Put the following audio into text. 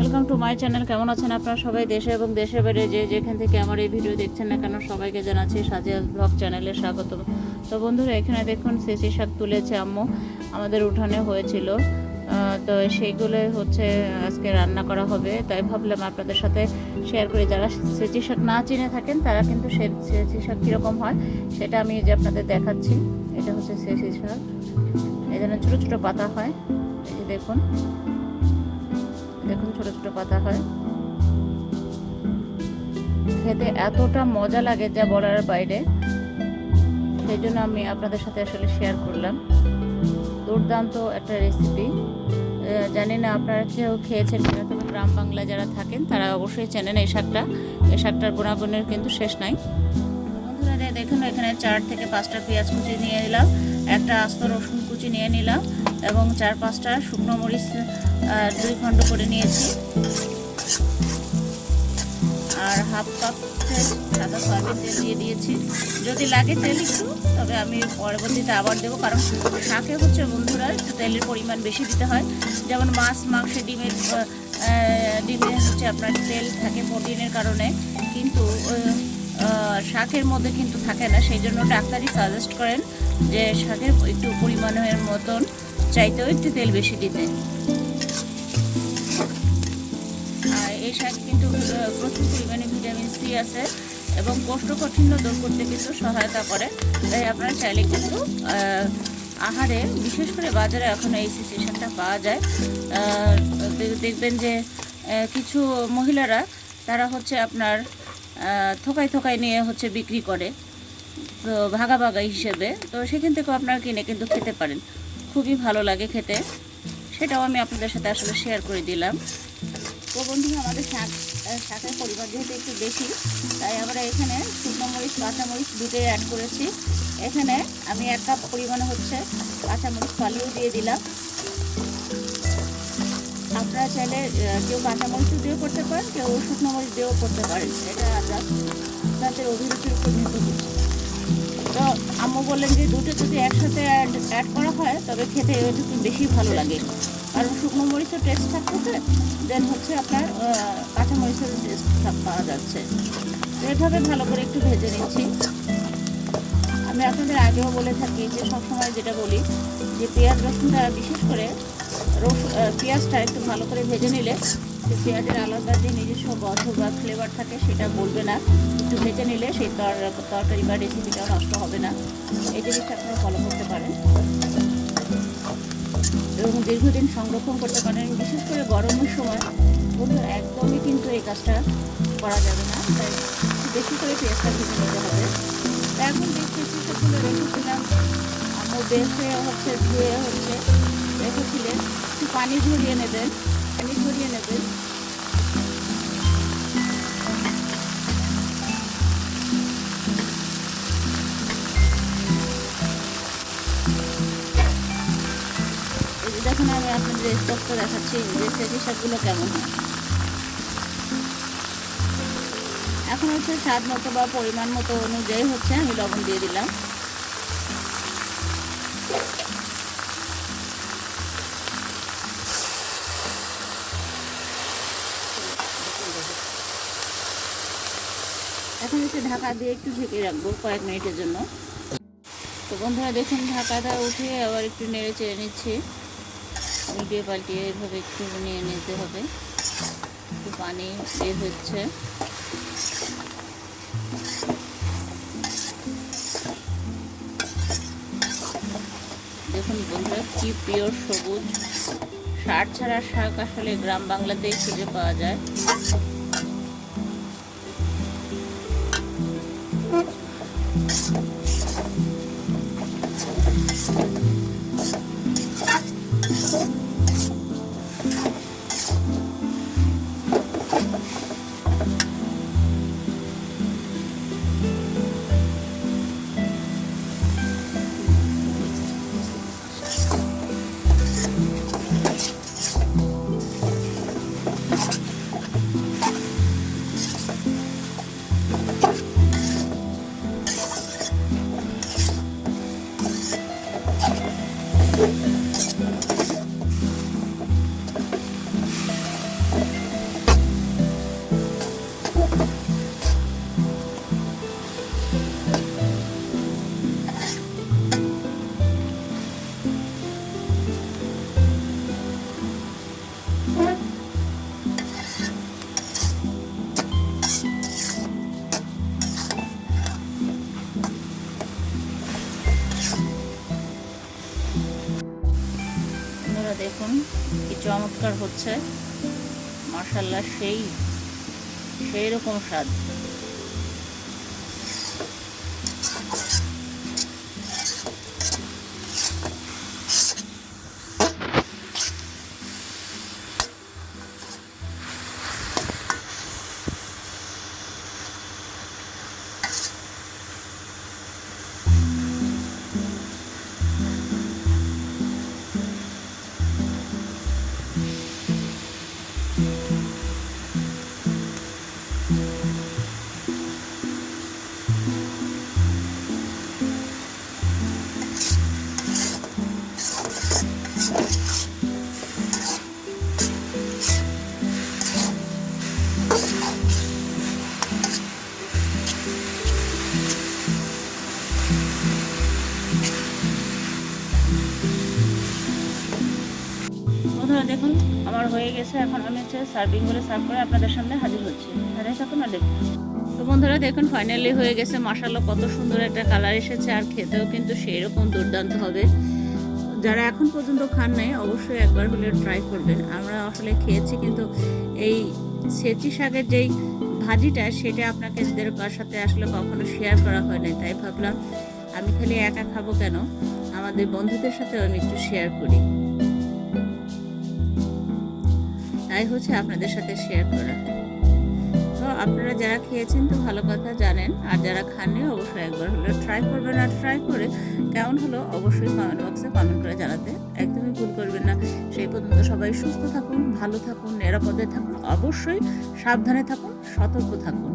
Welcome to my channel কেমন আছেন আপনারা সবাই? দেশে এবং দেশের বাইরে যে যেখান থেকে আমার এই ভিডিও দেখছেন না কেন, সবাইকে জানাচ্ছি সাজিয়া ব্লগ চ্যানেলে স্বাগত তো বন্ধুরা, এখানে দেখুন, সেসি শাক তুলেছে আম্মু। আমাদের উঠানে হয়েছিল। তো সেইগুলো হচ্ছে আজকে রান্না করা হবে। তাই ভাবলাম আপনাদের সাথে শেয়ার করি। যারা সেচি শাক না চিনে থাকেন, তারা কিন্তু সেচি শাক কীরকম হয়, সেটা আমি যে আপনাদের দেখাচ্ছি। এটা হচ্ছে সেচি শাক এই জন্য ছোটো ছোটো পাতা হয়। এই দেখুন। দেখুন ছোট ছোট পাতা হয়। খেতে এতটা মজা লাগে যা বলার বাইরে। সেই জন্য আমি আপনাদের সাথে আসলে শেয়ার করলাম। দুর্দান্ত একটা রেসিপি জানি না আপনারা কেউ খেয়েছেন কিনা, তবে গ্রাম বাংলায় যারা থাকেন, তারা অবশ্যই চেনেন এই শাকটা। এই শাকটার গুণাগুণের কিন্তু শেষ নাই। বন্ধুরা, দেখুন, এখানে চার থেকে পাঁচটা পেঁয়াজ কুচি নিয়ে নিলাম, একটা আস্ত রসুন কুচি নিয়ে নিলাম। এবং চার পাঁচটা শুকনো মরিচ দুই খণ্ড করে নিয়েছি। আর হাফ কাপ সাদা সয়াবিন তেল দিয়ে দিয়েছি। যদি লাগে তেল একটু, তবে আমি পরবর্তীতে আবার দেবো, কারণ শাকে হচ্ছে বন্ধুরা একটু তেলের পরিমাণ বেশি দিতে হয়। যেমন মাছ, মাংসে ডিমের ডিমে হচ্ছে আপনার তেল থাকে প্রোটিনের কারণে, কিন্তু শাকের মধ্যে কিন্তু থাকে না। সেই জন্য ডাক্তারই সাজেস্ট করেন যে শাকের একটু পরিমাণের মতন চাইতেও একটু তেল বেশি দিতে। আর এই শাক কিন্তু প্রচুর পরিমাণে ভিটামিন সি আছে এবং কোষ্ঠকাঠিন্য দূর করতে কিন্তু সহায়তা করে। তাই আপনারা চাইলে কিন্তু আহারে, বিশেষ করে বাজারে এখন এই সিসি শাকটা পাওয়া যায়। দেখবেন যে কিছু মহিলারা, তারা হচ্ছে আপনার থোকাই থোকাই নিয়ে হচ্ছে বিক্রি করে। তো ভাগা ভাগা হিসেবে। তো সেখান থেকেও আপনারা কিনে কিন্তু খেতে পারেন। খুবই ভালো লাগে খেতে। সেটাও আমি আপনাদের সাথে আসলে শেয়ার করে দিলাম। তো বন্ধুরা, আমাদের শাক শাকের পরিমাণ যেহেতু একটু বেশি, তাই আমরা এখানে শুকনো মরিচ কাঁচামরিচ দুটোই অ্যাড করেছি। এখানে আমি এক কাপ পরিমাণে হচ্ছে কাঁচামরিচ ফালিয়েও দিয়ে দিলাম। আপনারা চাইলে কেউ কাঁচামরিচ দিয়েও করতে পারেন, কেউ শুকনো মরিচ দিয়েও করতে পারেন। এটা আপনাদের অভিরুচির উপর নির্ভর করছে। তো আম্মু বললেন যে দুটো যদি একসাথে অ্যাড অ্যাড করা হয়, তবে খেতে একটু বেশি ভালো লাগে। কারণ শুকনো মরিচের টেস্ট থাকতেছে দেন হচ্ছে আপনার কাঁচা মরিচের টেস্ট পাওয়া যাচ্ছে। তো এভাবে ভালো করে একটু ভেজে নিচ্ছি। আমি আপনাদের আগেও বলে থাকি যে সবসময় যেটা বলি, যে পেঁয়াজ রসুনটা বিশেষ করে রস পেঁয়াজটা একটু ভালো করে ভেজে নিলে পেঁয়াজের আলাদা যে নিজস্ব গন্ধ বা ফ্লেভার থাকে সেটা বলবে না। একটু ভেজে নিলে সেই তরকারি বা রেসিপিটাও নষ্ট হবে না। এই জিনিসটা আপনারা ফলো করতে পারেন। এবং দীর্ঘদিন সংরক্ষণ করতে পারেন, বিশেষ করে গরমের সময়। বন্ধু একদমই কিন্তু এই কাজটা করা যাবে না। তাই বেশি করে পেঁয়াজটা ভেজে নিতে হবে। এখন যে পেঁয়াজগুলো রেখেছিলাম আমার বেশে হচ্ছে, ধুয়ে হচ্ছে, রেখেছিলেন, একটু পানি ঝরিয়ে নেবেন। নেবেন দেখুন, আমি আপনাদের স্টকটা দেখাচ্ছি সেটি শাকগুলো কেমন হয়। এখন হচ্ছে স্বাদ মতো বা পরিমাণ মতো অনুযায়ী হচ্ছে, আমি লবণ দিয়ে দিলাম। এখন হচ্ছে ঢাকা দিয়ে একটু ঢেকে রাখব কয়েক মিনিটের জন্য। তো বন্ধুরা, দেখুন, ঢাকাটা উঠে আবার একটু নেড়ে চেড়ে নিচ্ছি। উল্টিয়ে পাল্টিয়ে এভাবে একটু নিয়ে নিতে হবে। একটু পানি বের হচ্ছে। দেখুন বন্ধুরা, কি পিওর সবুজ। সার ছাড়া শাক আসলে গ্রাম বাংলাতেই খুঁজে পাওয়া যায়। আপনারা দেখুন কি চমৎকার হচ্ছে। মশাল্লা সেই সেই রকম স্বাদ। বন্ধুরা দেখুন, আমার হয়ে গেছে, এখন আমি হচ্ছে সার্ভিং করে সার্ভ করে আপনাদের সামনে হাজির হচ্ছি। সাথে থাকুন আর দেখুন তো বন্ধুরা দেখুন ফাইনালি হয়ে গেছে মশালা কত সুন্দর একটা কালার এসেছে, আর খেতেও কিন্তু সেই রকম দুর্দান্ত হবে। যারা এখন পর্যন্ত খান নাই, অবশ্যই একবার হলেও ট্রাই করবেন। আমরা আসলে খেয়েছি, কিন্তু এই সেচি শাকের যেই ভাজিটা, সেটা আপনাকে কার সাথে আসলে কখনো শেয়ার করা হয় নাই, তাই ভাবলাম আমি খালি একা খাব কেন? আমাদের বন্ধুদের সাথেও আমি একটু শেয়ার করি। তাই হচ্ছে আপনাদের সাথে শেয়ার করা। তো আপনারা যারা খেয়েছেন তো ভালো কথা জানেন, আর যারা খাননি অবশ্যই একবার হলেও ট্রাই করবেন, আর ট্রাই করে কেমন হলো অবশ্যই কমেন্ট বক্সে কমেন্ট করে জানাতে একদমই ভুল করবেন না। সেই পর্যন্ত সবাই সুস্থ থাকুন, ভালো থাকুন, নিরাপদে থাকুন, অবশ্যই সাবধানে থাকুন, সতর্ক থাকুন।